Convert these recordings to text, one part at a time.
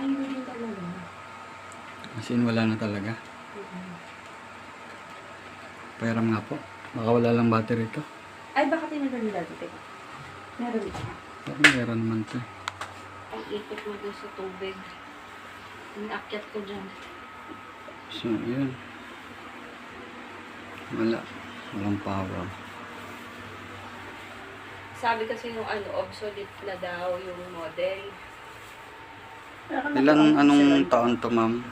Hindi din talaga. As in, wala na talaga. Mm-mm. Pairam nga po. Baka wala lang battery ito. Ay, baka tinanggal nila dito. Meron ba? Pero meron naman ito. Ang ikot mo doon sa tubig. Inakyat ko dyan. So, yun. Wala. Walang power. Sabi kasi nung ano, obsolete na daw yung model. Ilan, anong taon to, ma'am?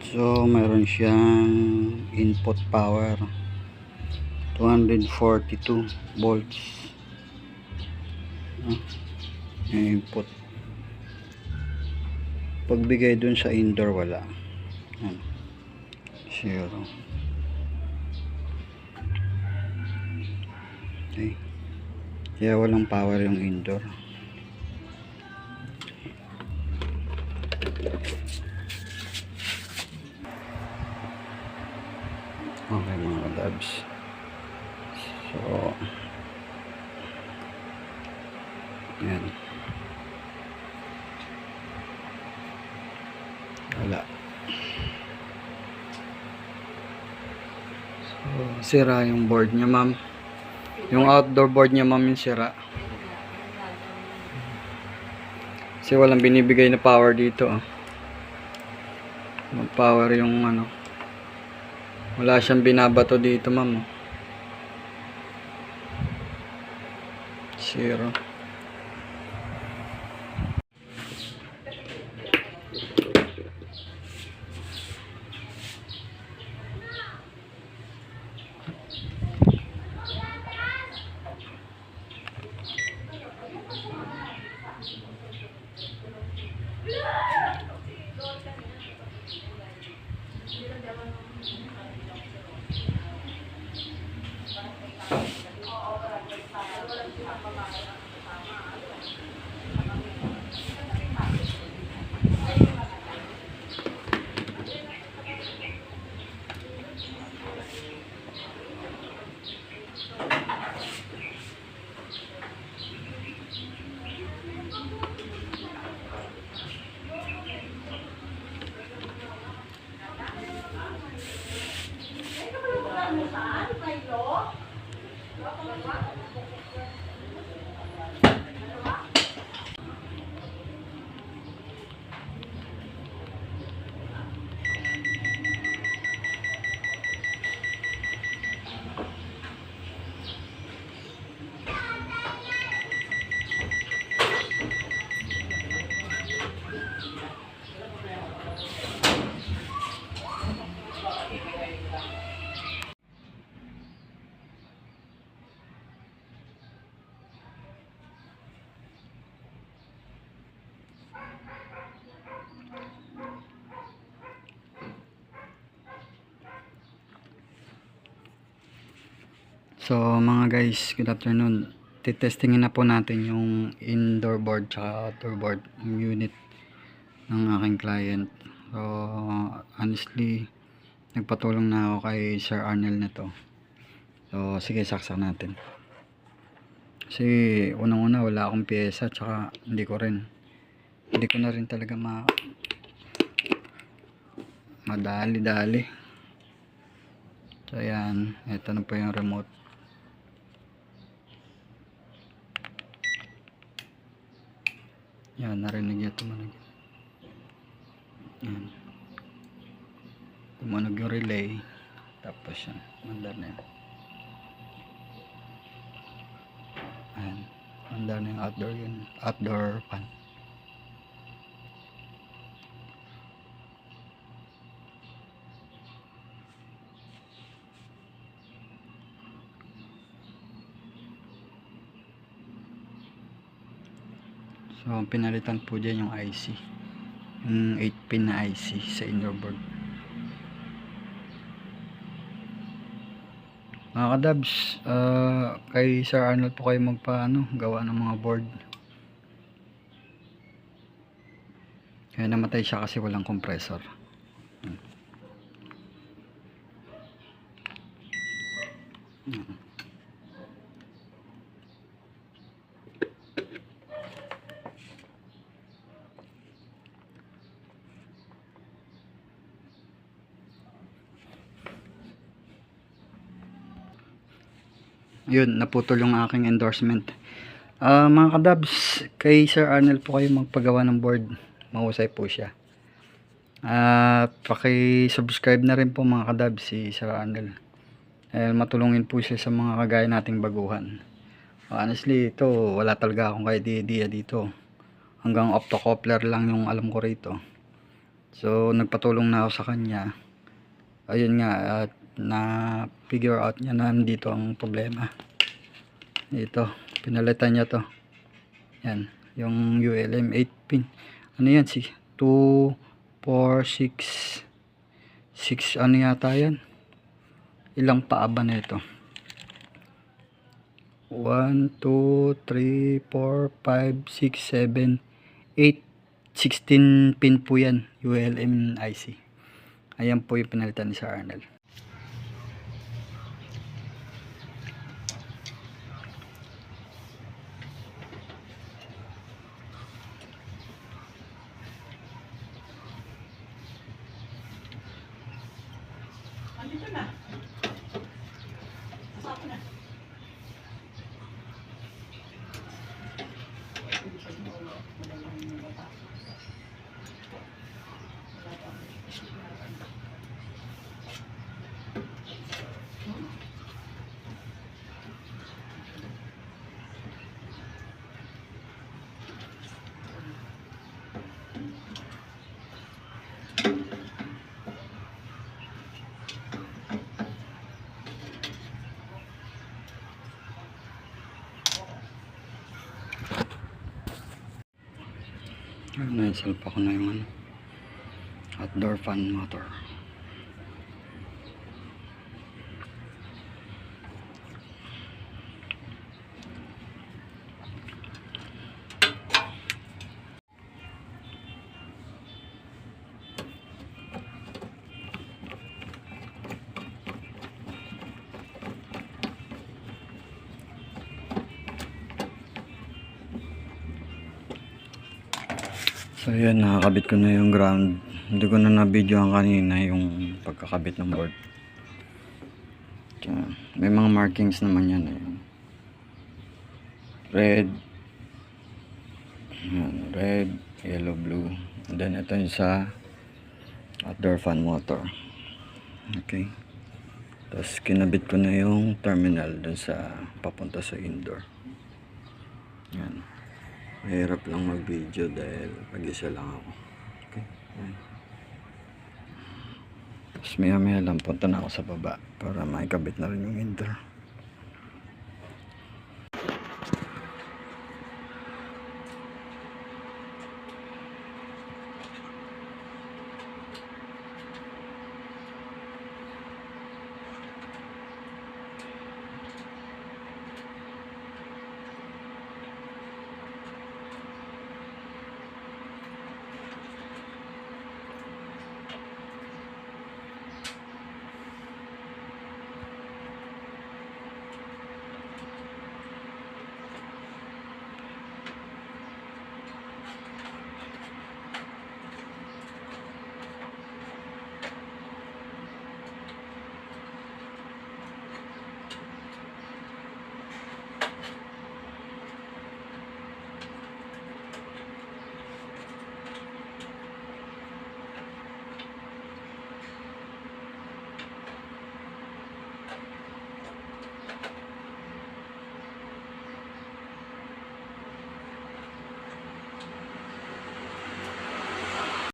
So, meron siyang input power. 242 volts. Ah, input. Pagbigay dun sa indoor, wala. Yan. Zero. Okay. Kaya walang power yung indoor. Okay mga labs. So, yan. Wala. So, sira yung board niya ma'am. Yung outdoor board niya ma'am yung sira. Kasi walang binibigay na power dito. Oh. Mag-power yung ano. Wala siyang binabato dito, ma'am. oh. Zero. pagpapamahal ng kasama. So mga guys, good afternoon. Titestingin na po natin yung indoor board tsaka outdoor board unit ng aking client. So honestly, nagpatulong na ako kay Sir Arnel nito. So sige, saksak natin. Kasi unang-una wala akong pyesa tsaka hindi ko rin hindi ko na rin talaga ma madali-dali. So ayan, ito na po yung remote. Yan, narinig niya tumunog. Yan. Tumunog yung relay. Tapos yan, mandar na yan. Ayan, mandar na yung outdoor yun. Outdoor fan. so pinalitan po dyan yung IC yung 8 pin na IC sa indoor board mga kadabs uh, kay Sir Arnold po kayo magpaano gawa ng mga board kaya namatay siya kasi walang compressor hmm. Hmm. Yun, naputol yung aking endorsement. Ah, mga kadabs, kay Sir Arnel po kayo magpagawa ng board. Mahusay po siya. At paki-subscribe na rin po mga kadabs si Sir Arnel. Dahil matulungin po siya sa mga kagaya nating baguhan. Honestly, ito, wala talaga akong idea dito. Hanggang optocoupler lang yung alam ko rito. So, nagpatulong na ako sa kanya. Ayun nga, at na figure out niya na nandito ang problema. Ito, pinalitan niya to. Yan, yung ULM 8 pin. Ano yan? Si 2, 4, 6, 6 ano yata yan? Ilang paaba na ito? 1, 2, 3, 4, 5, 6, 7, 8, 16 pin po yan. ULM IC. Ayan po yung pinalitan ni Sir Arnel. না Ayun, naisalpa ko na yung ano, outdoor fan motor. So yun, nakakabit ko na yung ground. Hindi ko na na-videoan kanina yung pagkakabit ng board. Tsaka, may mga markings naman yan. Eh. Red. Yan, red, yellow, blue. And then ito yung sa outdoor fan motor. Okay. Tapos kinabit ko na yung terminal dun sa papunta sa indoor. Yan. Mahirap lang mag-video dahil mag-isa lang ako. Okay. Yan. Tapos maya maya lang punta na ako sa baba para maikabit na rin yung indoor.